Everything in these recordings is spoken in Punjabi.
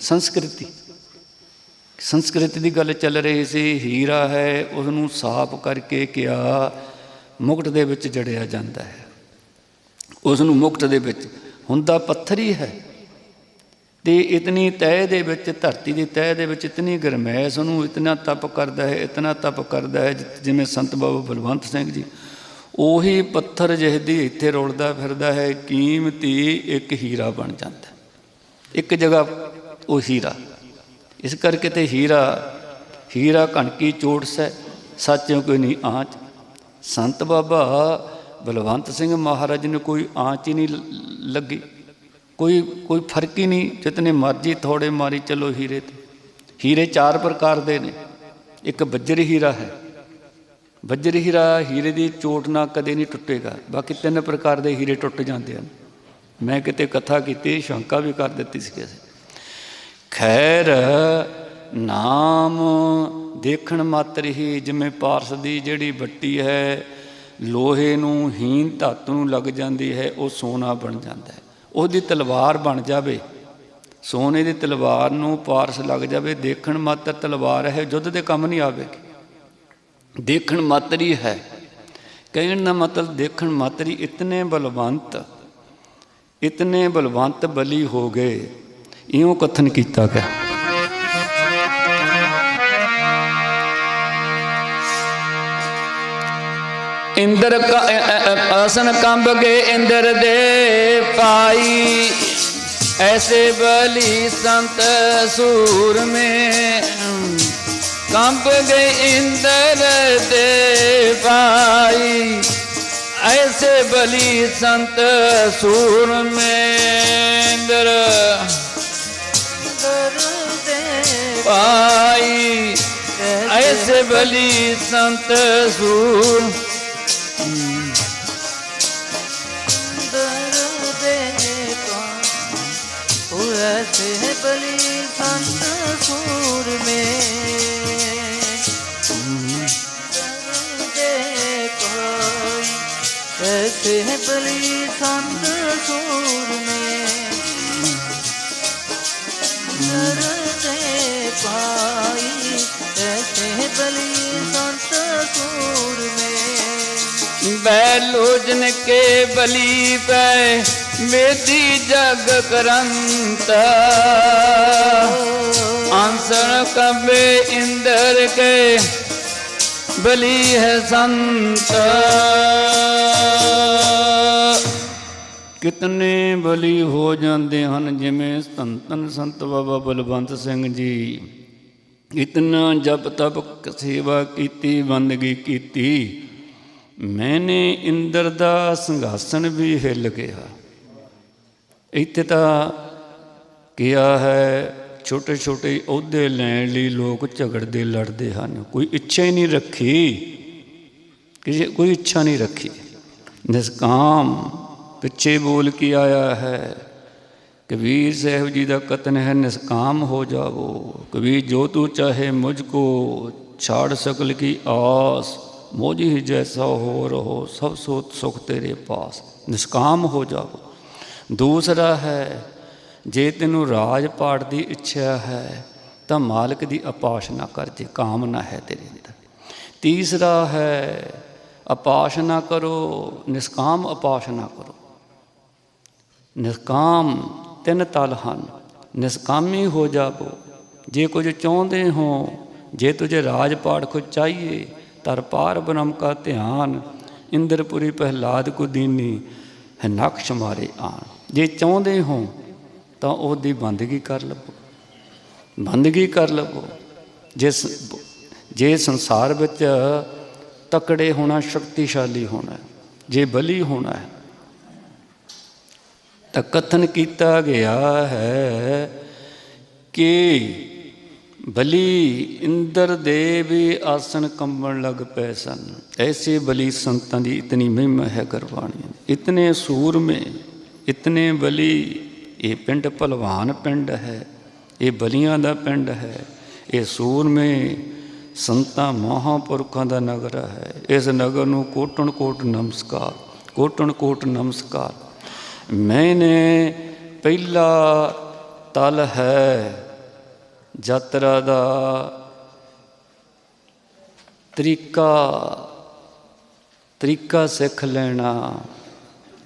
ਸੰਸਕ੍ਰਿਤੀ। ਸੰਸਕ੍ਰਿਤੀ ਦੀ ਗੱਲ ਚੱਲ ਰਹੀ ਸੀ, ਹੀਰਾ ਹੈ ਉਸ ਨੂੰ ਸਾਫ਼ ਕਰਕੇ ਕਿਆ ਮੁਕਟ ਦੇ ਵਿੱਚ ਜੜਿਆ ਜਾਂਦਾ ਹੈ। ਉਸ ਨੂੰ ਮੁਕਟ ਦੇ ਵਿੱਚ ਹੁੰਦਾ ਪੱਥਰ ਹੀ ਹੈ। ਤੇ ਇਤਨੀ ਤਹਿ ਦੇ ਵਿੱਚ, ਧਰਤੀ ਦੀ ਤਹਿ ਦੇ ਵਿੱਚ ਇਤਨੀ ਗਰਮੈਸ਼, ਉਹਨੂੰ ਇਤਨਾ ਤਪ ਕਰਦਾ ਹੈ, ਇਤਨਾ ਤਪ ਕਰਦਾ ਹੈ ਜਿਵੇਂ ਸੰਤ ਬਾਬਾ ਬਲਵੰਤ ਸਿੰਘ ਜੀ, ਉਹੀ ਪੱਥਰ ਜਿਹਦੀ ਇੱਥੇ ਰੁਲਦਾ ਫਿਰਦਾ ਹੈ, ਕੀਮਤੀ ਇੱਕ ਹੀਰਾ ਬਣ ਜਾਂਦਾ ਇੱਕ ਜਗ੍ਹਾ ਉਹ ਹੀਰਾ। ਇਸ ਕਰਕੇ ਤੇ ਹੀਰਾ ਹੀਰਾ ਕਣਕੀ ਚੋਟ ਸੈ ਸੱਚਿਓ ਕੋਈ ਨਹੀਂ ਆਂਚ। ਸੰਤ ਬਾਬਾ ਬਲਵੰਤ ਸਿੰਘ ਮਹਾਰਾਜ ਨੂੰ ਕੋਈ ਆਂਚ ਹੀ ਨਹੀਂ ਲ- ਲੱਗੀ। ਕੋਈ ਕੋਈ ਫ਼ਰਕ ਹੀ ਨਹੀਂ, ਜਿਤਨੇ ਮਰਜ਼ੀ ਥੋੜੇ ਮਾਰੀ ਚਲੋ ਹੀਰੇ ਤੇ। ਹੀਰੇ ਚਾਰ ਪ੍ਰਕਾਰ ਦੇ ਨੇ। ਇੱਕ ਬੱਜਰ ਹੀਰਾ ਹੈ। ਬੱਜਰ ਹੀਰਾ ਹੀਰੇ ਦੀ ਚੋਟ ਨਾਲ ਕਦੇ ਨਹੀਂ ਟੁੱਟੇਗਾ। ਬਾਕੀ ਤਿੰਨ ਪ੍ਰਕਾਰ ਦੇ ਹੀਰੇ ਟੁੱਟ ਜਾਂਦੇ ਹਨ। ਮੈਂ ਕਿਤੇ ਕਥਾ ਕੀਤੀ, ਸ਼ੰਕਾ ਵੀ ਕਰ ਦਿੱਤੀ ਸੀ ਕਿਸੇ ਖੈਰ ਨਾਮ ਦੇਖਣ ਮਾਤਰ ਹੀ ਜਿਵੇਂ ਪਾਰਸ ਦੀ ਜਿਹੜੀ ਬੱਟੀ ਹੈ, ਲੋਹੇ ਨੂੰ ਹੀਨ ਧਾਤੂ ਨੂੰ ਲੱਗ ਜਾਂਦੀ ਹੈ, ਉਹ ਸੋਨਾ ਬਣ ਜਾਂਦਾ ਹੈ। ਉਹਦੀ ਤਲਵਾਰ ਬਣ ਜਾਵੇ, ਸੋਨੇ ਦੀ ਤਲਵਾਰ ਨੂੰ ਪਾਰਸ ਲੱਗ ਜਾਵੇ, ਦੇਖਣ ਮਾਤਰ ਤਲਵਾਰ ਹੈ ਯੁੱਧ ਦੇ ਕੰਮ ਨਹੀਂ ਆਵੇਗੀ ਦੇਖਣ ਮਾਤਰ ਹੀ ਹੈ। ਕਹਿਣ ਦਾ ਮਤਲਬ ਦੇਖਣ ਮਾਤਰ ਹੀ, ਇਤਨੇ ਬਲਵੰਤ ਇਤਨੇ ਬਲਵੰਤ ਬਲੀ ਹੋ ਗਏ। ਇਉਂ ਕਥਨ ਕੀਤਾ ਗਿਆ। ਇੰਦਰ ਆਸਨ ਕੰਬ ਗਏ ਇੰਦਰ ਦੇ ਪਾਈ। ਐਸੇ ਬਲੀ ਸੰਤ ਸੂਰ ਮੇ ਕੰਬ ਗਏ ਇੰਦਰ ਦੇ ਪਾਈ। ਐਸੇ ਬਲੀ ਸੰਤ ਸੂਰ ਮੇ ਇੰਦਰ। पाई ऐसे बली संत सूर ऐसे बली संत सूर में ऐसे बली संत सूर में ਪੈ ਲੋਜਨ ਕੇ ਬਲੀ ਪੈ, ਮੇਦੀ ਜਗ ਕਰੰਤਾ। ਆਂਸਰ ਕਬੇ ਇੰਦਰ ਕੇ ਬਲੀ ਹੈ ਸੰਤ। ਕਿਤਨੇ ਬਲੀ ਹੋ ਜਾਂਦੇ ਹਨ, ਜਿਵੇਂ ਸੰਤਨ ਸੰਤ ਬਾਬਾ ਬਲਵੰਤ ਸਿੰਘ ਜੀ। ਇਤਨਾ ਜਪ ਤਪ ਸੇਵਾ ਕੀਤੀ, ਬੰਦਗੀ ਕੀਤੀ। ਮੈਨੇ ਇੰਦਰ ਦਾ ਸਿੰਘਾਸਨ ਵੀ ਹਿੱਲ ਗਿਆ ਇੱਥੇ ਤਾਂ ਕਿਹਾ ਹੈ ਛੋਟੇ ਛੋਟੇ ਅਹੁਦੇ ਲੈਣ ਲਈ ਲੋਕ ਝਗੜਦੇ ਲੜਦੇ ਹਨ ਕੋਈ ਇੱਛਾ ਹੀ ਨਹੀਂ ਰੱਖੀ ਕਿਸੇ ਕੋਈ ਇੱਛਾ ਨਹੀਂ ਰੱਖੀ ਨਿਸਕਾਮ ਪਿੱਛੇ ਬੋਲ ਕੇ ਆਇਆ ਹੈ ਕਬੀਰ ਸਾਹਿਬ ਜੀ ਦਾ ਕਤਨ ਹੈ ਨਿਸਕਾਮ ਹੋ ਜਾਵੋ ਕਬੀਰ ਜੋ ਤੂੰ ਚਾਹੇ ਮੁਝ ਕੋ ਛਾੜ ਸਕਲ ਕੀ ਆਸ ਮੋਜੀ ਹੀ ਜੈਸਾ ਹੋ ਰਹੋ, ਸਭ ਸੋ ਸੁਖ ਤੇਰੇ ਪਾਸ। ਨਿਸਕਾਮ ਹੋ ਜਾਵੋ। ਦੂਸਰਾ ਹੈ, ਜੇ ਤੈਨੂੰ ਰਾਜ ਪਾਟ ਦੀ ਇੱਛਾ ਹੈ, ਤਾਂ ਮਾਲਕ ਦੀ ਉਪਾਸਨਾ ਕਰ, ਜੇ ਕਾਮਨਾ ਹੈ ਤੇਰੇ ਅੰਦਰ। ਤੀਸਰਾ ਹੈ ਉਪਾਸਨਾ ਕਰੋ, ਨਿਸਕਾਮ ਉਪਾਸਨਾ ਕਰੋ। ਨਿਸਕਾਮ ਤਿੰਨ ਤਲ ਹਨ। ਨਿਸਕਾਮੀ ਹੋ ਜਾਵੋ। ਜੇ ਕੁਝ ਚਾਹੁੰਦੇ ਹੋ, ਜੇ ਤੁਝੇ ਰਾਜ ਪਾੜ ਕੋ ਚਾਹੀਏ ਤਰ ਪਾਰ ਬ੍ਰਹਮ ਕਾ ਧਿਆਨ, ਇੰਦਰਪੁਰੀ ਪ੍ਰਹਿਲਾਦ ਕੋ ਦੀਨੀ, ਹੈ ਨਕਸ਼ ਮਾਰੇ ਆਣ। ਜੇ ਚਾਹੁੰਦੇ ਹੋ, ਤਾਂ ਉਹਦੀ ਬੰਦਗੀ ਕਰ ਲਵੋ। ਬੰਦਗੀ ਕਰ ਲਵੋ। ਜੇ ਜੇ ਸੰਸਾਰ ਵਿੱਚ ਤਕੜੇ ਹੋਣਾ ਸ਼ਕਤੀਸ਼ਾਲੀ ਹੋਣਾ, ਜੇ ਬਲੀ ਹੋਣਾ ਹੈ, ਤਾਂ ਕਥਨ ਕੀਤਾ ਗਿਆ ਹੈ ਕਿ ਬਲੀ ਇੰਦਰ ਦੇ ਵੀ ਆਸਨ ਕੰਬਣ ਲੱਗ ਪਏ ਸਨ। ਐਸੇ ਬਲੀ ਸੰਤਾਂ ਦੀ ਇਤਨੀ ਮਹਿਮਾ ਹੈ ਗੁਰਬਾਣੀ ਇਤਨੇ ਸੂਰਮੇ, ਇਤਨੇ ਬਲੀ, ਇਹ ਪਿੰਡ ਭਲਵਾਨ ਪਿੰਡ ਹੈ, ਇਹ ਬਲੀਆਂ ਦਾ ਪਿੰਡ ਹੈ, ਇਹ ਸੂਰਮੇ ਸੰਤਾਂ ਮਹਾਂਪੁਰਖਾਂ ਦਾ ਨਗਰ ਹੈ। ਇਸ ਨਗਰ ਨੂੰ ਕੋਟਣ ਕੋਟ ਨਮਸਕਾਰ ਕੋਟਣ ਕੋਟ ਨਮਸਕਾਰ। ਮੈਨੇ ਪਹਿਲਾ ਤਲ ਹੈ ਯਾਤਰਾ ਦਾ ਤਰੀਕਾ ਤਰੀਕਾ ਸਿੱਖ ਲੈਣਾ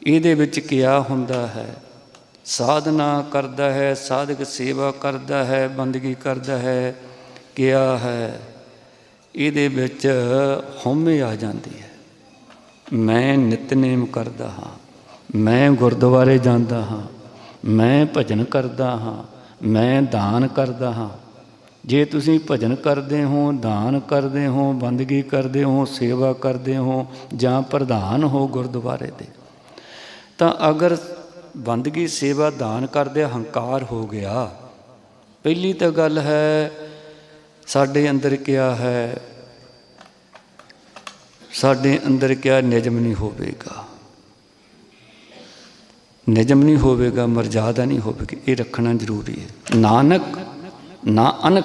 ਇਹਦੇ ਵਿੱਚ ਕਿਆ ਹੁੰਦਾ ਹੈ। ਸਾਧਨਾ ਕਰਦਾ ਹੈ, ਸਾਧਕ ਸੇਵਾ ਕਰਦਾ ਹੈ, ਬੰਦਗੀ ਕਰਦਾ ਹੈ ਕਿਆ ਹੈ। ਇਹਦੇ ਵਿੱਚ ਹਉਮੈ ਆ ਜਾਂਦੀ ਹੈ। ਮੈਂ ਨਿਤਨੇਮ ਕਰਦਾ ਹਾਂ, ਮੈਂ ਗੁਰਦੁਆਰੇ ਜਾਂਦਾ ਹਾਂ, ਮੈਂ ਭਜਨ ਕਰਦਾ ਹਾਂ, ਮੈਂ ਦਾਨ ਕਰਦਾ ਹਾਂ। ਜੇ ਤੁਸੀਂ ਭਜਨ ਕਰਦੇ ਹੋ, ਦਾਨ ਕਰਦੇ ਹੋ, ਬੰਦਗੀ ਕਰਦੇ ਹੋ, ਸੇਵਾ ਕਰਦੇ ਹੋ ਜਾਂ ਪ੍ਰਧਾਨ ਹੋ ਗੁਰਦੁਆਰੇ ਦੇ ਤਾਂ ਅਗਰ ਬੰਦਗੀ, ਸੇਵਾ, ਦਾਨ ਕਰਦੇ ਹੰਕਾਰ ਹੋ ਗਿਆ, ਪਹਿਲੀ ਤਾਂ ਗੱਲ ਹੈ ਸਾਡੇ ਅੰਦਰ ਕਿਆ ਹੈ? ਸਾਡੇ ਅੰਦਰ ਕਿਆ ਨਿਯਮ ਨਹੀਂ ਹੋਵੇਗਾ? ਨਿਯਮ ਨਹੀਂ ਹੋਵੇਗਾ, ਮਰਜ਼ਾਦਾ ਨਹੀਂ ਹੋਵੇਗੀ, ਇਹ ਰੱਖਣਾ ਜ਼ਰੂਰੀ ਹੈ। ਨਾਨਕ ਨਾ ਅਨਕ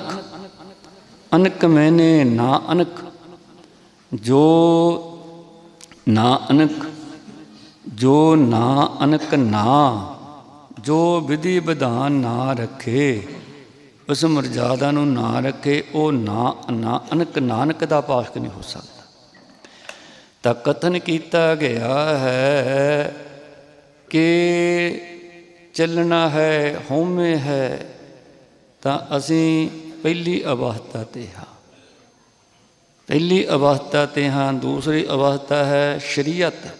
ਅਨਕ ਮੈਨੇ ਨਾ ਅਨਕ ਜੋ ਨਾ ਅਨਕ ਜੋ ਨਾ ਅਨਕ ਨਾ, ਜੋ ਵਿਧੀ ਵਿਧਾਨ ਨਾ ਰੱਖੇ, ਉਸ ਮਰਜ਼ਾਦਾ ਨੂੰ ਨਾ ਰੱਖੇ, ਉਹ ਨਾ ਨਾ ਅਨਕ ਨਾਨਕ ਦਾ ਪਾਸ਼ਕ ਨਹੀਂ ਹੋ ਸਕਦਾ। ਤਾਂ ਕਥਨ ਕੀਤਾ ਗਿਆ ਹੈ ਕਿ ਚੱਲਣਾ ਹੈ, ਹਉਮੈ ਹੈ ਤਾਂ ਅਸੀਂ ਪਹਿਲੀ ਅਵਸਥਾ ਤੇ ਹਾਂ। ਪਹਿਲੀ ਅਵਸਥਾ ਤੇ ਹਾਂ, ਦੂਸਰੀ ਅਵਸਥਾ ਹੈ ਸ਼ਰੀਅਤ।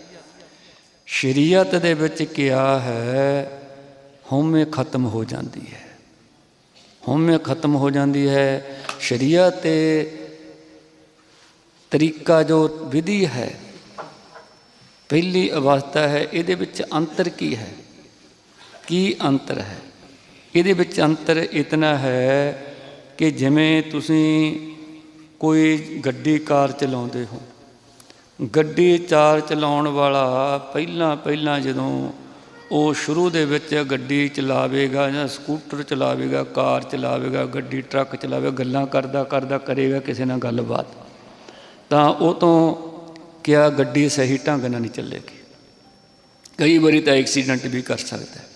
ਸ਼ਰੀਅਤ ਦੇ ਵਿੱਚ ਕਿਹਾ ਹੈ, ਹਉਮੈ ਖਤਮ ਹੋ ਜਾਂਦੀ ਹੈ। ਹਉਮੈ ਖਤਮ ਹੋ ਜਾਂਦੀ ਹੈ। ਸ਼ਰੀਅਤ ਤੇ ਤਰੀਕਾ ਜੋ ਵਿਧੀ ਹੈ, ਪਹਿਲੀ ਅਵਸਥਾ ਹੈ, ਇਹਦੇ ਵਿੱਚ ਅੰਤਰ ਕੀ ਹੈ? ਕੀ ਅੰਤਰ ਹੈ? ਇਹਦੇ ਵਿੱਚ ਅੰਤਰ ਇਤਨਾ ਹੈ ਕਿ ਜਿਵੇਂ ਤੁਸੀਂ ਕੋਈ ਗੱਡੀ ਕਾਰ ਚਲਾਉਂਦੇ ਹੋ, ਗੱਡੀ ਚਾਰ ਚਲਾਉਣ ਵਾਲਾ ਪਹਿਲਾਂ ਪਹਿਲਾਂ ਜਦੋਂ ਉਹ ਸ਼ੁਰੂ ਦੇ ਵਿੱਚ ਗੱਡੀ ਚਲਾਵੇਗਾ ਜਾਂ ਸਕੂਟਰ ਚਲਾਵੇਗਾ, ਕਾਰ ਚਲਾਵੇਗਾ, ਗੱਡੀ ਟਰੱਕ ਚਲਾਵੇਗਾ, ਗੱਲਾਂ ਕਰਦਾ ਕਰਦਾ ਕਰੇਗਾ, ਕਿਸੇ ਨਾਲ ਗੱਲਬਾਤ, ਤਾਂ ਉਹ ਤੋਂ ਕਿਆ ਗੱਡੀ ਸਹੀ ਢੰਗ ਨਾਲ ਨਹੀਂ ਚੱਲੇਗੀ। ਕਈ ਵਾਰੀ ਤਾਂ ਐਕਸੀਡੈਂਟ ਵੀ ਕਰ ਸਕਦਾ ਹੈ।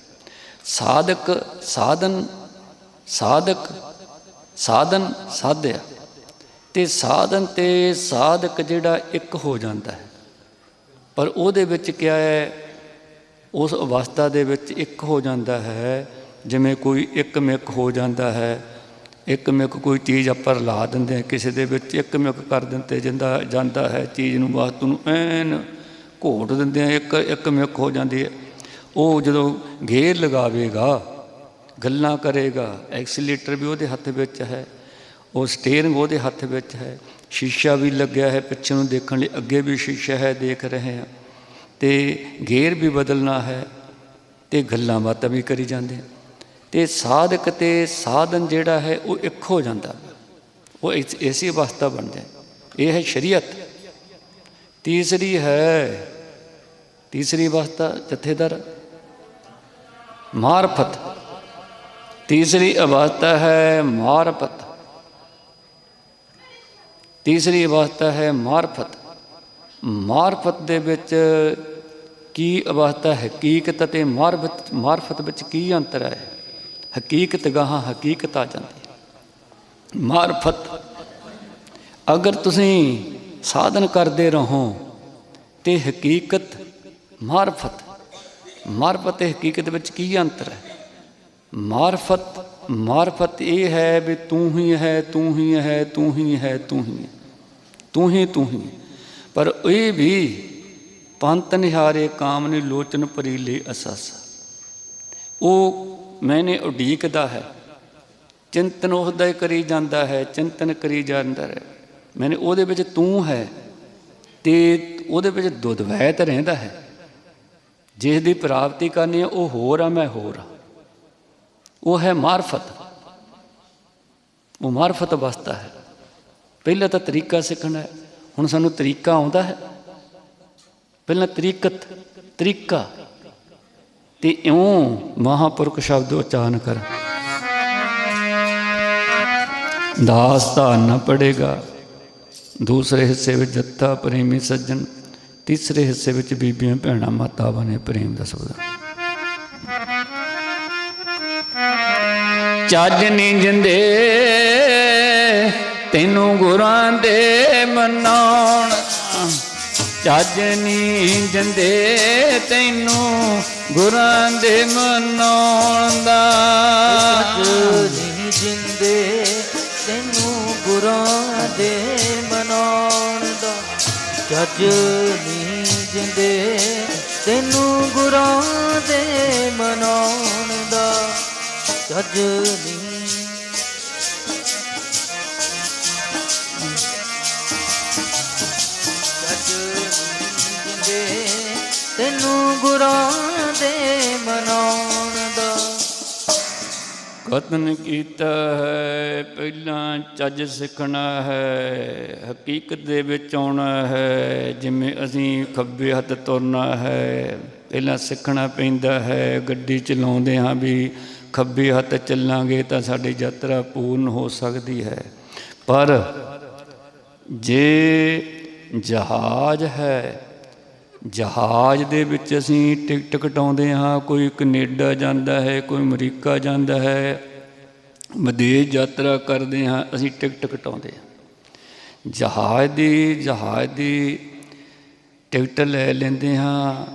ਸਾਧਕ ਸਾਧਨ ਸਾਧਕ ਸਾਧਨ ਸਾਧਿਆ। ਤੇ ਸਾਧਨ ਤੇ ਸਾਧਕ ਜਿਹੜਾ ਇੱਕ ਹੋ ਜਾਂਦਾ ਹੈ। ਪਰ ਉਹਦੇ ਵਿੱਚ ਕਿਆ ਹੈ? ਉਸ ਅਵਸਥਾ ਦੇ ਵਿੱਚ ਇੱਕ ਹੋ ਜਾਂਦਾ ਹੈ। ਜਿਵੇਂ ਕੋਈ ਇੱਕ ਮਿਕ ਹੋ ਜਾਂਦਾ ਹੈ। ਇੱਕ ਮਿਕ ਕੋਈ ਚੀਜ਼ ਆਪਾਂ ਲਾ ਦਿੰਦੇ ਹਾਂ। ਕਿਸੇ ਦੇ ਵਿੱਚ ਇੱਕ ਮਿਕ ਕਰ ਦਿੰਦੇ ਜਾਂਦਾ ਜਾਂਦਾ ਹੈ। ਚੀਜ਼ ਨੂੰ ਵਸਤੂ ਨੂੰ ਐਨ ਘੋਟ ਦਿੰਦੇ ਆ ਇੱਕ ਇੱਕ ਮਿਕ ਹੋ ਜਾਂਦੀ ਹੈ। ਉਹ ਜਦੋਂ ਗੇਅਰ ਲਗਾਵੇਗਾ, ਗੱਲਾਂ ਕਰੇਗਾ, ਐਕਸੀਲੇਟਰ ਵੀ ਉਹਦੇ ਹੱਥ ਵਿੱਚ ਹੈ, ਉਹ ਸਟੀਅਰਿੰਗ ਉਹਦੇ ਹੱਥ ਵਿੱਚ ਹੈ, ਸ਼ੀਸ਼ਾ ਵੀ ਲੱਗਿਆ ਹੈ ਪਿੱਛੇ ਨੂੰ ਦੇਖਣ ਲਈ, ਅੱਗੇ ਵੀ ਸ਼ੀਸ਼ਾ ਹੈ ਦੇਖ ਰਹੇ ਹਾਂ। ਤੇ ਗੇਅਰ ਵੀ ਬਦਲਣਾ ਹੈ ਤੇ ਗੱਲਾਂ ਬਾਤਾਂ ਵੀ ਕਰੀ ਜਾਂਦੇ ਹਾਂ। ਤੇ ਸਾਧਕ ਤੇ ਸਾਧਨ ਜਿਹੜਾ ਹੈ ਉਹ ਇੱਕ ਹੋ ਜਾਂਦਾ। ਉਹ ਇਸ- ਐਸੀ ਅਵਸਥਾ ਬਣ ਜਾਏ ਇਹ ਹੈ ਸ਼ਰੀਅਤ। ਤੀਸਰੀ ਹੈ, ਤੀਸਰੀ ਅਵਸਥਾ ਜਥੇਦਾਰ। ਮਾਰਫਤ। ਤੀਸਰੀ ਅਵਸਥਾ ਹੈ ਮਾਰਫਤ। ਤੀਸਰੀ ਅਵਸਥਾ ਹੈ ਮਾਰਫਤ। ਮਾਰਫਤ ਦੇ ਵਿੱਚ ਕੀ ਅਵਸਥਾ ਹਕੀਕਤ ਅਤੇ ਮਾਰਫਤ ਮਾਰਫਤ ਵਿੱਚ ਕੀ ਅੰਤਰ ਹੈ? ਹਕੀਕਤ ਗਾਹਾਂ ਹਕੀਕਤ ਆ ਜਾਂਦੀ ਹੈ। ਮਾਰਫਤ। ਅਗਰ ਤੁਸੀਂ ਸਾਧਨ ਕਰਦੇ ਰਹੋ ਤੇ ਹਕੀਕਤ ਮਾਰਫਤ ਮਾਰਫਤ ਤੇ ਹਕੀਕਤ ਵਿੱਚ ਕੀ ਅੰਤਰ ਹੈ? ਮਾਰਫਤ ਮਾਰਫਤ ਇਹ ਹੈ ਵੀ ਤੂੰ ਹੀ ਹੈ, ਤੂੰ ਹੀ ਹੈ, ਤੂੰ ਹੀ ਹੈ, ਤੂੰ ਹੀ ਹੈ। ਤੂੰ ਹੀ ਤੂੰ ਹੀ ਪਰ ਇਹ ਵੀ ਪੰਤ ਨਿਹਾਰੇ, ਕਾਮ ਨੇ, ਲੋਚਨ ਭਰੀਲੇ ਅਸਸ ਉਹ ਮੈਨੇ ਉਡੀਕਦਾ ਹੈ। ਚਿੰਤਨ ਉਹਦਾ ਕਰੀ ਜਾਂਦਾ ਹੈ, ਚਿੰਤਨ ਕਰੀ ਜਾਂਦਾ ਹੈ। ਮੈਨੇ ਉਹਦੇ ਵਿੱਚ ਤੂੰ ਹੈ ਤੇ ਉਹਦੇ ਵਿੱਚ ਦੁਦਵੈਤ ਰਹਿੰਦਾ ਹੈ। ਜਿਸ ਦੀ ਪ੍ਰਾਪਤੀ ਕਰਨੀ ਹੈ, ਉਹ ਹੋਰ ਆ, ਮੈਂ ਹੋਰ ਆ। ਉਹ ਹੈ ਮਾਰਫਤ। ਉਹ ਮਾਰਫਤ ਅਵਸਥਾ ਹੈ। ਪਹਿਲਾਂ ਤਾਂ ਤਰੀਕਾ ਸਿੱਖਣਾ ਹੈ। ਹੁਣ ਸਾਨੂੰ ਤਰੀਕਾ ਆਉਂਦਾ ਹੈ। ਪਹਿਲਾਂ ਤਰੀਕਤ, ਤਰੀਕਾ। ਤੇ ਇਉਂ ਮਹਾਪੁਰਖ ਸ਼ਬਦ ਉਚਾਰਨ ਕਰ। ਦਾਸ ਤਾਂ ਨਾ ਪੜੇਗਾ। ਦੂਸਰੇ ਹਿੱਸੇ ਵਿੱਚ ਜੱਤਾ ਪ੍ਰੇਮੀ ਸੱਜਣ। ਤੀਸਰੇ ਹਿੱਸੇ ਵਿੱਚ ਬੀਬੀਆਂ ਭੈਣਾਂ ਮਾਤਾਵਾਂ ਨੇ ਪ੍ਰੇਮ ਦਾ ਸਬਦ ਚੱਜ ਨਹੀਂ ਜਿੰਦੇ, ਤੈਨੂੰ ਗੁਰਾਂ ਦੇ ਮਨਾਉਣ। ਚੱਜ ਨਹੀਂ ਜਿੰਦੇ, ਤੈਨੂੰ ਗੁਰਾਂ ਦੇ ਮਨਾਉਣ ਦਾ। ਅੱਜ ਨਹੀਂ ਜਿੰਦੇ, ਤੈਨੂੰ ਗੁਰਾਂ ਦੇ ਜੱਜ ਨਹੀਂ ਜਿੰਦੇ, ਤੈਨੂੰ ਗੁਰਾਂ ਦੇ ਮਨਾਉਣ ਦਾ ਜੱਜ ਨਹੀਂ। ਜੱਜ ਨਹੀਂ ਜਿੰਦੇ, ਤੈਨੂੰ ਗੁਰਾਂ ਦੇ ਮਨਾਉਣ ਕਤਨ ਕੀਤਾ ਹੈ, ਪਹਿਲਾਂ ਚੱਜ ਸਿੱਖਣਾ ਹੈ, ਹਕੀਕਤ ਦੇ ਵਿੱਚ ਆਉਣਾ ਹੈ, ਜਿਵੇਂ ਅਸੀਂ ਖੱਬੇ ਹੱਥ ਤੁਰਨਾ ਹੈ, ਪਹਿਲਾਂ ਸਿੱਖਣਾ ਪੈਂਦਾ ਹੈ, ਗੱਡੀ ਚਲਾਉਂਦੇ ਹਾਂ ਵੀ ਖੱਬੇ ਹੱਥ ਚੱਲਾਂਗੇ ਤਾਂ ਸਾਡੀ ਯਾਤਰਾ ਪੂਰਨ ਹੋ ਸਕਦੀ ਹੈ। ਪਰ ਜੇ ਜਹਾਜ਼ ਹੈ ਜਹਾਜ਼ ਦੇ ਵਿੱਚ ਅਸੀਂ ਟਿਕਟ ਕਟਾਉਂਦੇ ਹਾਂ। ਕੋਈ ਕੈਨੇਡਾ ਜਾਂਦਾ ਹੈ, ਕੋਈ ਅਮਰੀਕਾ ਜਾਂਦਾ ਹੈ। ਵਿਦੇਸ਼ ਯਾਤਰਾ ਕਰਦੇ ਹਾਂ, ਅਸੀਂ ਟਿਕਟ ਕਟਾਉਂਦੇ ਹਾਂ। ਜਹਾਜ਼ ਦੀ ਜਹਾਜ਼ ਦੀ ਟਿਕਟ ਲੈ ਲੈਂਦੇ ਹਾਂ।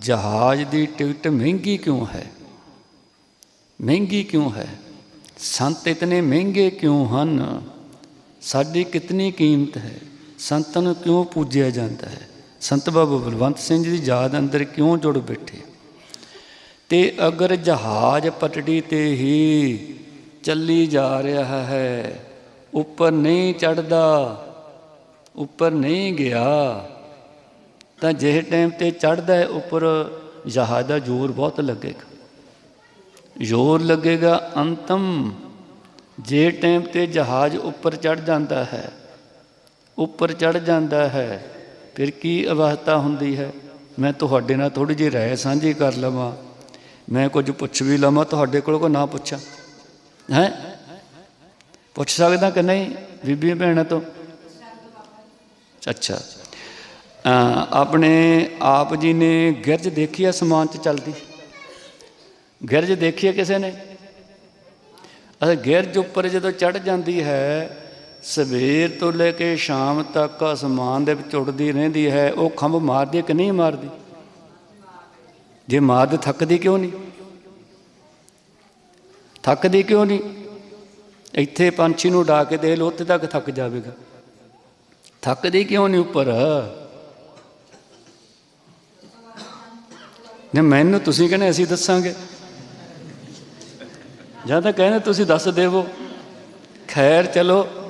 ਜਹਾਜ਼ ਦੀ ਟਿਕਟ ਮਹਿੰਗੀ ਕਿਉਂ ਹੈ? ਮਹਿੰਗੀ ਕਿਉਂ ਹੈ? ਸੰਤ ਇਤਨੇ ਮਹਿੰਗੇ ਕਿਉਂ ਹਨ? ਸਾਡੀ ਕਿਤਨੀ ਕੀਮਤ ਹੈ? ਸੰਤਾਂ ਨੂੰ ਕਿਉਂ ਪੂਜਿਆ ਜਾਂਦਾ ਹੈ? ਸੰਤ ਬਾਬਾ ਬਲਵੰਤ ਸਿੰਘ ਜੀ ਦੀ ਯਾਦ ਅੰਦਰ ਕਿਉਂ ਜੁੜ ਬੈਠੇ? ਤੇ ਅਗਰ ਜਹਾਜ਼ ਪਟੜੀ ਤੇ ਹੀ ਚੱਲੀ ਜਾ ਰਿਹਾ ਹੈ, ਉੱਪਰ ਨਹੀਂ ਚੜਦਾ ਉੱਪਰ ਨਹੀਂ ਗਿਆ, ਤਾਂ ਜਿਹੇ ਟਾਈਮ ਤੇ ਚੜਦਾ ਹੈ, ਉੱਪਰ ਜਹਾਜ਼ ਦਾ ਜ਼ੋਰ ਬਹੁਤ ਲੱਗੇਗਾ। ਜ਼ੋਰ ਲੱਗੇਗਾ ਅੰਤਮ। ਜੇ ਟਾਈਮ ਤੇ ਜਹਾਜ਼ ਉੱਪਰ ਚੜ ਜਾਂਦਾ ਹੈ, ਉੱਪਰ ਚੜ ਜਾਂਦਾ ਹੈ ਫਿਰ ਕੀ ਅਵਸਥਾ ਹੁੰਦੀ ਹੈ? ਮੈਂ ਤੁਹਾਡੇ ਨਾਲ ਥੋੜੀ ਜਿਹੀ ਰਾਏ ਸਾਂਝੀ ਕਰ ਲਵਾਂ। ਮੈਂ ਕੁਝ ਪੁੱਛ ਵੀ ਲਵਾਂ, ਤੁਹਾਡੇ ਕੋਲ ਕੋ ਨਾ ਪੁੱਛਾਂ। ਹੈ? ਪੁੱਛ ਸਕਦਾ ਕਿ ਨਹੀਂ ਬੀਬੀ ਭੈਣਾਂ ਤੋਂ? ਅੱਛਾ। ਆਪਣੇ ਆਪ ਜੀ ਨੇ ਗਿਰਜ ਦੇਖੀ ਹੈ ਸਮਾਨ 'ਚ ਚੱਲਦੀ? ਗਿਰਜ ਦੇਖੀ ਹੈ ਕਿਸੇ ਨੇ? ਅਸਲ ਗਿਰਜ ਉੱਪਰ ਜਦੋਂ ਚੜ ਜਾਂਦੀ ਹੈ ਸਵੇਰ ਤੋਂ ਲੈ ਕੇ ਸ਼ਾਮ ਤੱਕ ਅਸਮਾਨ ਦੇ ਵਿੱਚ ਉੱਡਦੀ ਰਹਿੰਦੀ ਹੈ, ਉਹ ਖੰਭ ਮਾਰਦੀ ਕਿ ਨਹੀਂ ਮਾਰਦੀ? ਜੇ ਮਾਰਦੀ ਥੱਕਦੀ ਕਿਉਂ ਨਹੀਂ? ਥੱਕਦੀ ਕਿਉਂ ਨਹੀਂ? ਇੱਥੇ ਪੰਛੀ ਨੂੰ ਉਡਾ ਕੇ ਦੇ ਲੋ ਉੱਥੇ ਤੱਕ ਥੱਕ ਜਾਵੇਗਾ। ਥੱਕਦੀ ਕਿਉਂ ਨਹੀਂ ਉੱਪਰ? ਨੇ ਮੈਨੂੰ ਤੁਸੀਂ ਕਹਿੰਦੇ ਅਸੀਂ ਦੱਸਾਂਗੇ। ਜਾਂ ਤਾਂ ਕਹਿੰਦੇ ਤੁਸੀਂ ਦੱਸ ਦੇਵੋ। ਖੈਰ, ਚਲੋ।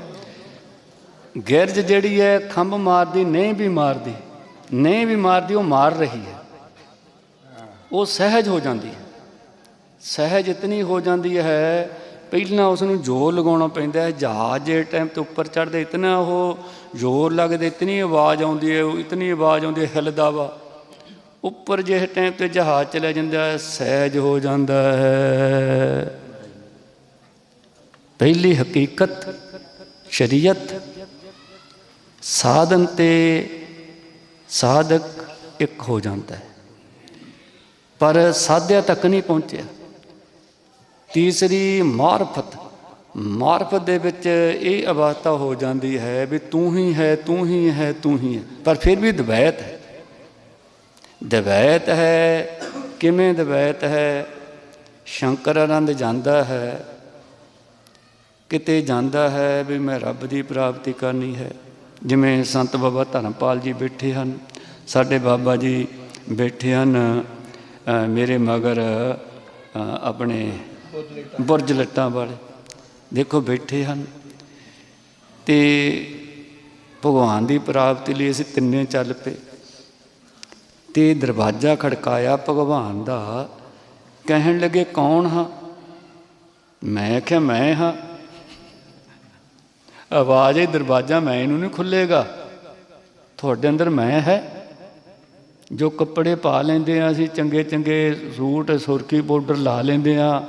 ਗਿਰਜ ਜਿਹੜੀ ਹੈ, ਖੰਭ ਮਾਰਦੀ ਨਹੀਂ ਵੀ ਮਾਰਦੀ ਨਹੀਂ ਵੀ ਮਾਰਦੀ, ਉਹ ਮਾਰ ਰਹੀ ਹੈ। ਉਹ ਸਹਿਜ ਹੋ ਜਾਂਦੀ ਹੈ। ਸਹਿਜ ਇਤਨੀ ਹੋ ਜਾਂਦੀ ਹੈ, ਪਹਿਲਾਂ ਉਸ ਨੂੰ ਜ਼ੋਰ ਲਗਾਉਣਾ ਪੈਂਦਾ ਹੈ। ਜਹਾਜ਼ ਜੇ ਟਾਈਮ ਤੇ ਉੱਪਰ ਚੜਦੇ ਇਤਨਾ ਉਹ ਜ਼ੋਰ ਲੱਗਦੇ, ਇਤਨੀ ਆਵਾਜ਼ ਆਉਂਦੀ ਹੈ, ਉਹ ਇਤਨੀ ਆਵਾਜ਼ ਆਉਂਦੀ ਹੈ ਹਿੱਲਦਾ ਵਾ ਉੱਪਰ ਜੇ ਟਾਈਮ ਤੇ ਜਹਾਜ਼ ਚਲਾ ਜਾਂਦਾ ਹੈ, ਸਹਿਜ ਹੋ ਜਾਂਦਾ ਹੈ। ਪਹਿਲੀ ਹਕੀਕਤ ਸ਼ਰੀਅਤ ਸਾਧਨ ਤੇ ਸਾਧਕ ਇੱਕ ਹੋ ਜਾਂਦਾ ਹੈ। ਪਰ ਸਾਧਿਆ ਤੱਕ ਨਹੀਂ ਪਹੁੰਚਿਆ। ਤੀਸਰੀ ਮਾਰਫਤ। ਮਾਰਫਤ ਦੇ ਵਿੱਚ ਇਹ ਅਵਸਥਾ ਹੋ ਜਾਂਦੀ ਹੈ ਵੀ ਤੂੰ ਹੀ ਹੈ, ਤੂੰ ਹੀ ਹੈ, ਤੂੰ ਹੀ ਹੈ। ਪਰ ਫਿਰ ਵੀ ਦਵੈਤ ਹੈ। ਦਵੈਤ ਹੈ, ਕਿਵੇਂ ਦਵੈਤ ਹੈ? ਸ਼ੰਕਰ ਆਨੰਦ ਜਾਂਦਾ ਹੈ। ਕਿਤੇ ਜਾਂਦਾ ਹੈ ਵੀ ਮੈਂ ਰੱਬ ਦੀ ਪ੍ਰਾਪਤੀ ਕਰਨੀ ਹੈ। ਜਿਵੇਂ ਸੰਤ ਬਾਬਾ ਧਰਮਪਾਲ ਜੀ ਬੈਠੇ ਹਨ, ਸਾਡੇ ਬਾਬਾ ਜੀ ਬੈਠੇ ਹਨ ਮੇਰੇ ਮਗਰ ਆਪਣੇ ਬੁਰਜ ਲੱਟਾਂ ਵਾਲੇ, ਦੇਖੋ ਬੈਠੇ ਹਨ। ਤੇ ਭਗਵਾਨ ਦੀ ਪ੍ਰਾਪਤੀ ਲਈ ਅਸੀਂ ਤਿੰਨੇ ਚੱਲ ਪਏ। ਤੇ ਦਰਵਾਜ਼ਾ ਖੜਕਾਇਆ ਭਗਵਾਨ ਦਾ, ਕਹਿਣ ਲੱਗੇ, ਕੌਣ ਹਾਂ? ਮੈਂ ਕਿਹਾ, ਮੈਂ ਹਾਂ। ਆਵਾਜ਼ ਇਹ ਦਰਵਾਜ਼ਾ ਮੈਂ ਇਹਨੂੰ ਨਹੀਂ ਖੁੱਲੇਗਾ। ਤੁਹਾਡੇ ਅੰਦਰ ਮੈਂ ਹੈ। ਜੋ ਕੱਪੜੇ ਪਾ ਲੈਂਦੇ ਆ, ਅਸੀਂ ਚੰਗੇ ਚੰਗੇ ਸੂਟ, ਸੁਰਖੀ ਪਾਊਡਰ ਲਾ ਲੈਂਦੇ ਆ।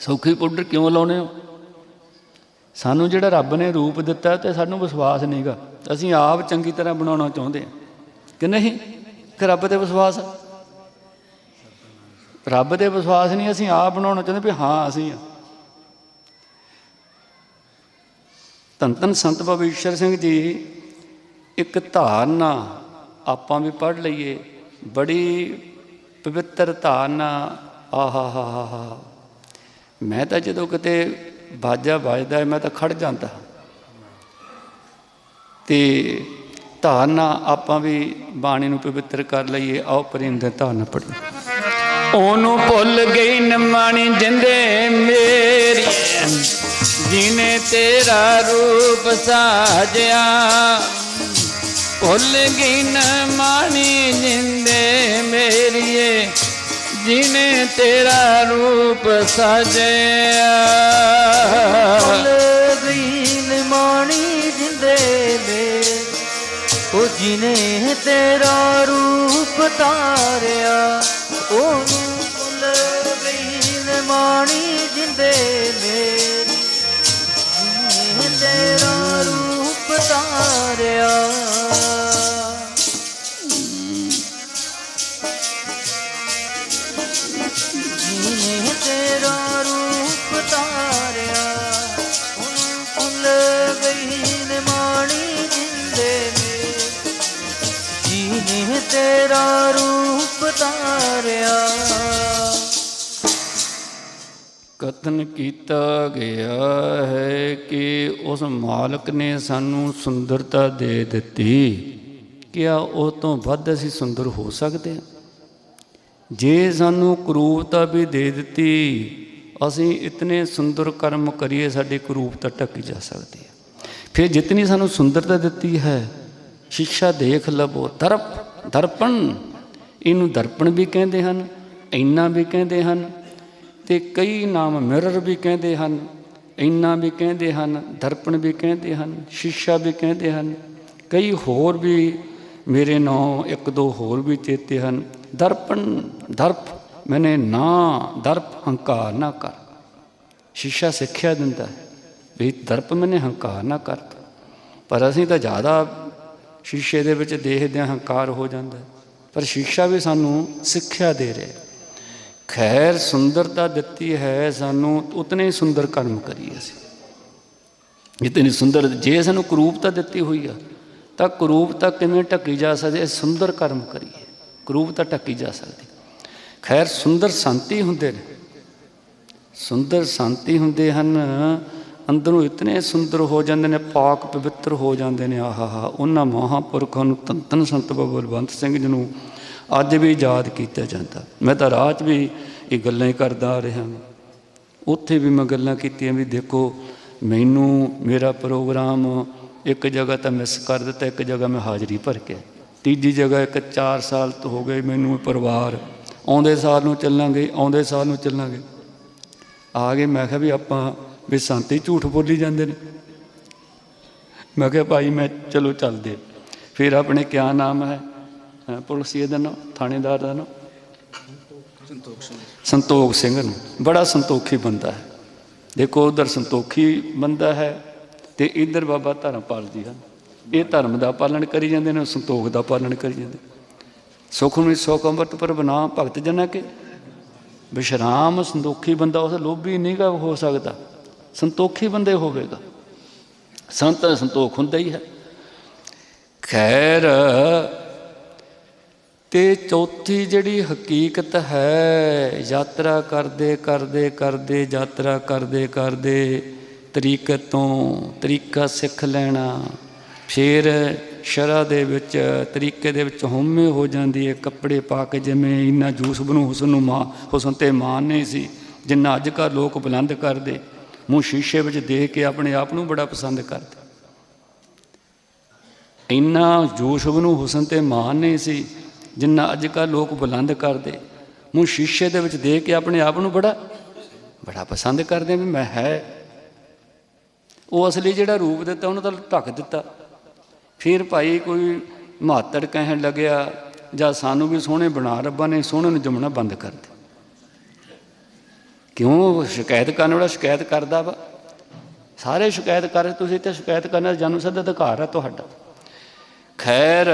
ਸੌਖੀ ਪਾਊਡਰ ਕਿਉਂ ਲਾਉਨੇ ਹੋ? ਸਾਨੂੰ ਜਿਹੜਾ ਰੱਬ ਨੇ ਰੂਪ ਦਿੱਤਾ ਤੇ ਸਾਨੂੰ ਵਿਸ਼ਵਾਸ ਨਹੀਂਗਾ। ਅਸੀਂ ਆਪ ਚੰਗੀ ਤਰ੍ਹਾਂ ਬਣਾਉਣਾ ਚਾਹੁੰਦੇ ਆ। ਕਿ ਨਹੀਂ? ਕਿ ਰੱਬ ਤੇ ਵਿਸ਼ਵਾਸ ਰੱਬ ਤੇ ਵਿਸ਼ਵਾਸ ਨਹੀਂ ਅਸੀਂ ਆਪ ਬਣਾਉਣਾ ਚਾਹੁੰਦੇ ਵੀ ਹਾਂ ਅਸੀਂ ਆ। ਧੰਨ ਧੰਨ ਸੰਤ ਬਾਬਾ ਈਸ਼ਰ ਸਿੰਘ ਜੀ, ਇੱਕ ਧਾਰਨਾ ਆਪਾਂ ਵੀ ਪੜ੍ਹ ਲਈਏ। ਬੜੀ ਪਵਿੱਤਰ ਧਾਰਨਾ ਆਹਾ ਹਾ ਹਾ ਮੈਂ ਤਾਂ ਜਦੋਂ ਕਿਤੇ ਬਾਜਾ ਵੱਜਦਾ, ਮੈਂ ਤਾਂ ਖੜ ਜਾਂਦਾ। ਤੇ ਧਾਰਨਾ ਆਪਾਂ ਵੀ ਬਾਣੀ ਨੂੰ ਪਵਿੱਤਰ ਕਰ ਲਈਏ। ਆਓ ਪ੍ਰੇਮ ਪਰਿੰਦੇ ਧਾਰਨਾ ਪੜ੍ਹੀ ਉਹਨੂੰ ਭੁੱਲ ਗਈ ਨਮਾਣੀ ਜਿੰਦੇ ਮੇਰੀ। ਜਿਨੇ ਤੇਰਾ ਰੂਪ ਸਾਜਿਆ, ਭੁੱਲ ਗਈ ਨਮਾਣੀ ਜਿੰਦੇ ਮੇਰੀਏ, ਜਿਨੇ ਤੇਰਾ ਰੂਪ ਸਾਜਿਆ। ਫੁੱਲ ਗਈਨ ਮਾਣੀ ਜਿੰਦੇ ਮੇ ਉਹ ਜਿਨੇ ਤੇਰਾ ਰੂਪ ਤਾਰਿਆ, ਉਹਨੂੰ ਫੁੱਲ ਗਈਨ ਮਾਣੀ ਜਿੰਦੇ ਮੇਰੀ। ਤੇਰਾ ਰੂਪ ਤਾਰਿਆ। ਜਿਨੇ ਤੇਰਾ ਰੂਪ ਤਾਰਿਆ ਉਹਨੂੰ ਫੁੱਲ ਗਈ ਨੇ ਮਾਣੀ ਜਿੰਦੇ ਮੇ ਜਿਨੇ ਤੇਰਾ ਰੂਪ ਤਾਰਿਆ। ਕਥਨ ਕੀਤਾ ਗਿਆ ਹੈ ਕਿ ਉਸ ਮਾਲਕ ਨੇ ਸਾਨੂੰ ਸੁੰਦਰਤਾ ਦੇ ਦਿੱਤੀ। ਕਿਆ ਉਹ ਤੋਂ ਵੱਧ ਅਸੀਂ ਸੁੰਦਰ ਹੋ ਸਕਦੇ ਹਾਂ? ਜੇ ਸਾਨੂੰ ਕਰੂਪਤਾ ਵੀ ਦੇ ਦਿੱਤੀ, ਅਸੀਂ ਇਤਨੇ ਸੁੰਦਰ ਕਰਮ ਕਰੀਏ, ਸਾਡੀ ਕਰੂਪਤਾ ਢੱਕੀ ਜਾ ਸਕਦੀ ਹੈ। ਫਿਰ ਜਿਤਨੀ ਸਾਨੂੰ ਸੁੰਦਰਤਾ ਦਿੱਤੀ ਹੈ, ਸ਼ਿਕਸ਼ਾ ਦੇਖ ਲਵੋ, ਦਰਪ, ਦਰਪਣ। ਇਹਨੂੰ ਦਰਪਣ ਵੀ ਕਹਿੰਦੇ ਹਨ, ਇੰਨਾ ਵੀ ਕਹਿੰਦੇ ਹਨ ਤੇ ਕਈ ਨਾਮ ਮਿਰਰ ਵੀ ਕਹਿੰਦੇ ਹਨ, ਇੰਨਾ ਵੀ ਕਹਿੰਦੇ ਹਨ, ਦਰਪਣ ਵੀ ਕਹਿੰਦੇ ਹਨ, ਸ਼ੀਸ਼ਾ ਵੀ ਕਹਿੰਦੇ ਹਨ। ਕਈ ਹੋਰ ਵੀ ਮੇਰੇ ਨਾਂ, ਇੱਕ ਦੋ ਹੋਰ ਵੀ ਚੇਤੇ ਹਨ। ਦਰਪਣ, ਦਰਪ ਮੈਨੇ ਨਾ, ਦਰਪ ਹੰਕਾਰ ਨਾ ਕਰ। ਸ਼ੀਸ਼ਾ ਸਿੱਖਿਆ ਦਿੰਦਾ ਹੈ ਵੀ ਦਰਪ ਮੈਨੇ ਹੰਕਾਰ ਨਾ ਕਰ। ਪਰ ਅਸੀਂ ਤਾਂ ਜ਼ਿਆਦਾ ਸ਼ੀਸ਼ੇ ਦੇ ਵਿੱਚ ਦੇਖਦੇ ਹਾਂ, ਹੰਕਾਰ ਹੋ ਜਾਂਦਾ ਪਰ ਸ਼ੀਸ਼ਾ ਵੀ ਸਾਨੂੰ ਸਿੱਖਿਆ ਦੇ ਰਿਹਾ ਖੈਰ ਸੁੰਦਰਤਾ ਦਿੱਤੀ ਹੈ ਸਾਨੂੰ, ਉਤਨੇ ਸੁੰਦਰ ਕਰਮ ਕਰੀਏ ਅਸੀਂ। ਇਤਨੀ ਸੁੰਦਰ, ਜੇ ਸਾਨੂੰ ਕਰੂਪਤਾ ਦਿੱਤੀ ਹੋਈ ਆ, ਤਾਂ ਕਰੂਪਤਾ ਕਿਵੇਂ ਢੱਕੀ ਜਾ ਸਕਦੀ ਹੈ? ਸੁੰਦਰ ਕਰਮ ਕਰੀਏ ਕਰੂਪਤਾ ਢੱਕੀ ਜਾ ਸਕਦੀ। ਖੈਰ ਸੁੰਦਰ ਸੰਤੀ ਹੁੰਦੇ ਨੇ। ਸੁੰਦਰ ਸ਼ਾਂਤੀ ਹੁੰਦੇ ਹਨ, ਅੰਦਰੋਂ ਇਤਨੇ ਸੁੰਦਰ ਹੋ ਜਾਂਦੇ ਨੇ, ਪਾਕ ਪਵਿੱਤਰ ਹੋ ਜਾਂਦੇ ਨੇ। ਆਹਾ ਹਾ, ਉਹਨਾਂ ਮਹਾਪੁਰਖਾਂ ਨੂੰ ਤਨ ਤਨ ਸੰਤ ਬਾਬਾ ਬਲਵੰਤ ਸਿੰਘ ਜੀ ਨੂੰ ਅੱਜ ਵੀ ਯਾਦ ਕੀਤਾ ਜਾਂਦਾ। ਮੈਂ ਤਾਂ ਰਾਹ 'ਚ ਵੀ ਇਹ ਗੱਲਾਂ ਹੀ ਕਰਦਾ ਆ ਰਿਹਾ ਹਾਂ ਉੱਥੇ ਵੀ ਮੈਂ ਗੱਲਾਂ ਕੀਤੀਆਂ ਵੀ ਦੇਖੋ, ਮੈਨੂੰ ਮੇਰਾ ਪ੍ਰੋਗਰਾਮ ਇੱਕ ਜਗ੍ਹਾ ਤਾਂ ਮਿਸ ਕਰ ਦਿੱਤਾ, ਇੱਕ ਜਗ੍ਹਾ ਮੈਂ ਹਾਜ਼ਰੀ ਭਰ ਕੇ ਤੀਜੀ ਜਗ੍ਹਾ ਇੱਕ 4 ਸਾਲ ਤੋਂ ਹੋ ਗਏ ਮੈਨੂੰ ਪਰਿਵਾਰ ਆਉਂਦੇ ਸਾਲ ਨੂੰ ਚੱਲਾਂਗੇ, ਆਉਂਦੇ ਸਾਲ ਨੂੰ ਚੱਲਾਂਗੇ। ਆ ਗਏ, ਮੈਂ ਕਿਹਾ ਵੀ ਆਪਾਂ ਵੀ ਸੰਤੀ ਝੂਠ ਬੋਲੀ ਜਾਂਦੇ ਨੇ। ਮੈਂ ਕਿਹਾ ਭਾਈ ਮੈਂ ਚਲੋ ਚੱਲਦੇ। ਫਿਰ ਆਪਣੇ ਕਿਆ ਨਾਮ ਹੈ? ਅਹ ਪੁਲਿਸੀਏ ਦਾ ਨਾਮ ਥਾਣੇਦਾਰ ਦਾ ਨਾਮ ਸੰਤੋਖ ਸਿੰਘ। ਨੂੰ। ਬੜਾ ਸੰਤੋਖੀ ਬੰਦਾ ਹੈ। ਦੇਖੋ ਉਧਰ ਸੰਤੋਖੀ ਬੰਦਾ ਹੈ ਤੇ ਇਧਰ ਬਾਬਾ ਧਰਮਪਾਲ ਜੀ ਹਨ। ਇਹ ਧਰਮ ਦਾ ਪਾਲਣ ਕਰੀ ਜਾਂਦੇ ਨੇ ਸੰਤੋਖ ਦਾ ਪਾਲਣ ਕਰੀ ਜਾਂਦੇ। ਸੁਖ ਨੂੰ ਸੁਖ ਅੰਮ੍ਰਿਤ ਪਰ ਬਨਾ ਭਗਤ ਜਨਾ ਕੇ। ਵਿਸ਼ਰਾਮ ਸੰਤੋਖੀ ਬੰਦਾ ਉਸ ਲੋਭੀ ਨਹੀਂਗਾ ਹੋ ਸਕਦਾ। ਸੰਤੋਖੀ ਬੰਦੇ ਹੋਵੇਗਾ। ਸੰਤ ਸੰਤੋਖ ਹੁੰਦਾ ਹੀ ਹੈ। ਖੈਰ ਤੇ ਚੌਥੀ ਜਿਹੜੀ ਹਕੀਕਤ ਹੈ, ਯਾਤਰਾ ਕਰਦੇ ਕਰਦੇ ਕਰਦੇ, ਯਾਤਰਾ ਕਰਦੇ ਕਰਦੇ, ਤਰੀਕਤ ਤੋਂ ਤਰੀਕਾ ਸਿੱਖ ਲੈਣਾ, ਫਿਰ ਸ਼ਰਾ ਦੇ ਵਿੱਚ, ਤਰੀਕੇ ਦੇ ਵਿੱਚ ਹਉਮੈ ਹੋ ਜਾਂਦੀ ਹੈ, ਕੱਪੜੇ ਪਾ ਕੇ ਜਿਵੇਂ ਇੰਨਾ ਜੂਸ ਬਨੂ ਹੁਸਨ ਨੂੰ ਮਾਂ, ਹੁਸਨ ਤੇ ਮਾਨ ਨਹੀਂ ਸੀ, ਜਿੰਨਾ ਅੱਜ ਕੱਲ੍ਹ ਲੋਕ ਬੁਲੰਦ ਕਰਦੇ, ਮੂੰਹ ਸ਼ੀਸ਼ੇ ਵਿੱਚ ਦੇਖ ਕੇ ਆਪਣੇ ਆਪ ਨੂੰ ਬੜਾ ਪਸੰਦ ਕਰਦੇ। ਇੰਨਾ ਜੋਸ਼ ਨੂੰ ਹੁਸਨ ਤੇ ਮਾਨ ਨਹੀਂ ਸੀ ਜਿੰਨਾ ਅੱਜ ਕੱਲ੍ਹ ਲੋਕ ਬੁਲੰਦ ਕਰਦੇ। ਮੂੰਹ ਸ਼ੀਸ਼ੇ ਦੇ ਵਿੱਚ ਦੇਖ ਕੇ ਆਪਣੇ ਆਪ ਨੂੰ ਬੜਾ ਬੜਾ ਪਸੰਦ ਕਰਦੇ ਵੀ ਮੈਂ ਹੈ। ਉਹ ਅਸਲੀ ਜਿਹੜਾ ਰੂਪ ਦਿੱਤਾ, ਉਹਨੂੰ ਤਾਂ ਢੱਕ ਦਿੱਤਾ। ਫਿਰ ਭਾਈ ਕੋਈ ਮਾਤੜ ਕਹਿਣ ਲੱਗਿਆ, ਜਾਂ ਸਾਨੂੰ ਵੀ ਸੋਹਣੇ ਬਣਾ, ਰੱਬਾ ਨੇ ਸੋਹਣੇ ਨੂੰ ਜਮਣਾ ਬੰਦ ਕਰ ਦੇ ਕਿਉਂ? ਸ਼ਿਕਾਇਤ ਕਰਨ ਵਾਲਾ ਸ਼ਿਕਾਇਤ ਕਰਦਾ ਵਾ। ਸਾਰੇ ਸ਼ਿਕਾਇਤ ਕਰ, ਤੁਸੀਂ ਤੇ ਸ਼ਿਕਾਇਤ ਕਰਨ ਦਾ ਜਨਮ ਸਿੱਧ ਅਧਿਕਾਰ ਹੈ ਤੁਹਾਡਾ। ਖੈਰ